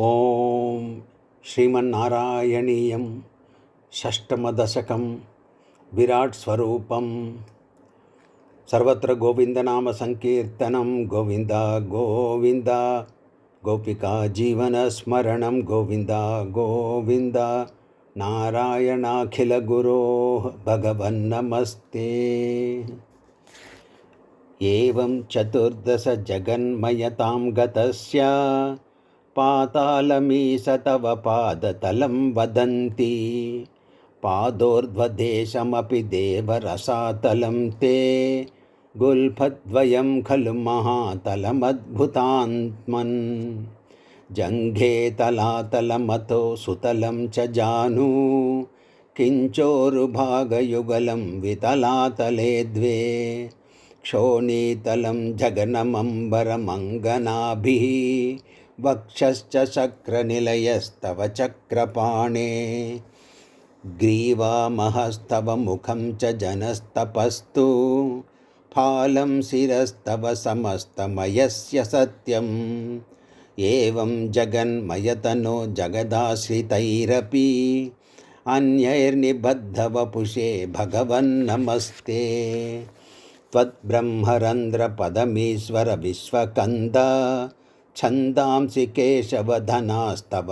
ॐ श्रीमन्नारायणीयं षष्टमदशकं विराट्स्वरूपं सर्वत्र गोविन्दनामसङ्कीर्तनं गोविन्द गोविन्द गोपिका जीवनस्मरणं गोविन्द गोविन्द नारायणाखिलगुरोः भगवन्नमस्ते। एवं चतुर्दशजगन्मयतां गतस्य पातालमीश तव पादतलं वदन्ति पादोर्ध्वदेशमपि देवरसातलं ते गुल्फद्वयं खलु महातलमद्भुतान्त्मन् जङ्घे तलातलमतो सुतलं च जानु किञ्चोरुभागयुगलं वितलातले द्वे क्षोणीतलं जगनमम्बरमङ्गनाभिः वक्षश्च शक्रनिलयस्तव चक्रपाणे ग्रीवामहस्तव मुखं च जनस्तपस्तु फालं शिरस्तव समस्तमयस्य सत्यम् एवं जगन्मयतनो जगदाश्रितैरपि अन्यैर्निबद्धवपुषे भगवन्नमस्ते त्वद्ब्रह्मरन्ध्रपदमीश्वर विश्वकन्द छन्दांसि केशवधनास्तव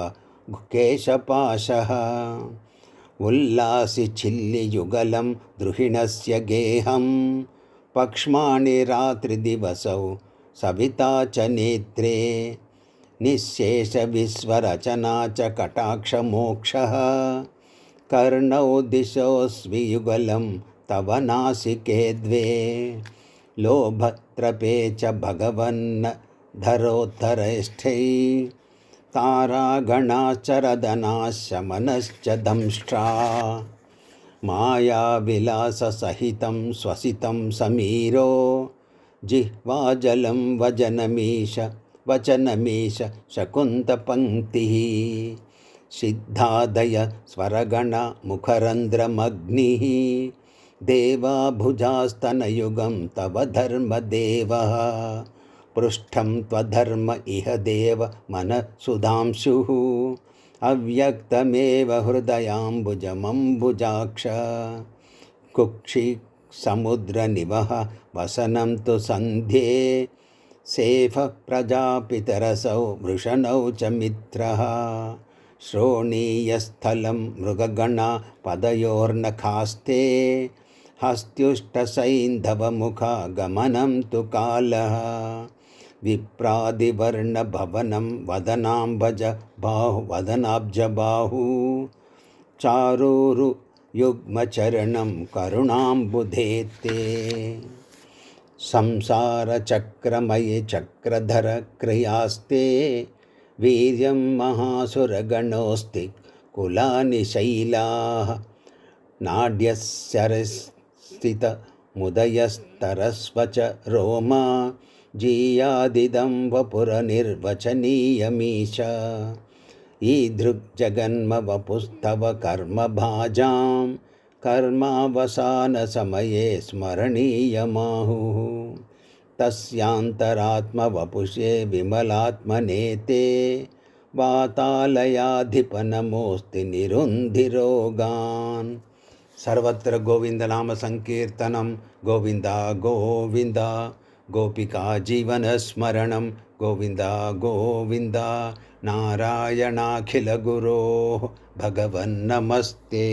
केशपाशः उल्लासि छिल्लियुगलं द्रुहिणस्य गेहं पक्ष्माणि रात्रिदिवसौ सविता च नेत्रे निःशेषविश्वरचना च कटाक्षमोक्षः कर्णौ दिशोऽस्मि युगलं तव नासिके द्वे लोभत्रपे च भगवन्न धरोत्तरैष्ठै तारागणाश्चरदनाशमनश्च दंष्ट्रा मायाविलाससहितं स्वसितं समीरो। जिह्वाजलं वजनमीश, वचनमीश शकुन्तपङ्क्तिः। सिद्धादय स्वरगणमुखरन्ध्रमग्निः देवाभुजास्तनयुगं तव धर्मदेवः। पृष्ठं त्वधर्म इह देव मनसुधांशुः अव्यक्तमेव हृदयाम्बुजमम्बुजाक्ष कुक्षि समुद्रनिवः वसनं तु सन्ध्ये सेफ प्रजापितरसौ वृषणौ च मित्रः श्रोणीयस्थलं मृगगणा पदयोर्नखास्ते हस्त्युष्टसैन्धवमुखा गमनं तु कालः विप्रादिवर्णभवनं वदनाम्बज बाहु वदनाब्जबाहु चारूरुयुग्मचरणं करुणाम्बुधे ते संसारचक्रमयि चक्रधरक्रियास्ते वीर्यं महासुरगणोऽस्ति कुलानि शैलाः नाड्यस्यरस्थितमुदयस्तरस्व च रोमा జీయాదిదం వపురనిర్వచనీయమీశ ఈదృగ్జగన్మవపుస్తవ కర్మభాజాం కర్మావసానసమయే స్మరణీయమాహు. తస్యాంతరాత్మవపుషే విమలాత్మనే తే వాతాలయాధిపనమోస్తి నిరుంధిరోగాన్. సర్వత్ర గోవిందనామ సంకీర్తనం గోవింద గోవింద. जीवनस्मरणं गोविन्द गोविन्द नारायणाखिलगुरोः भगवन्नमस्ते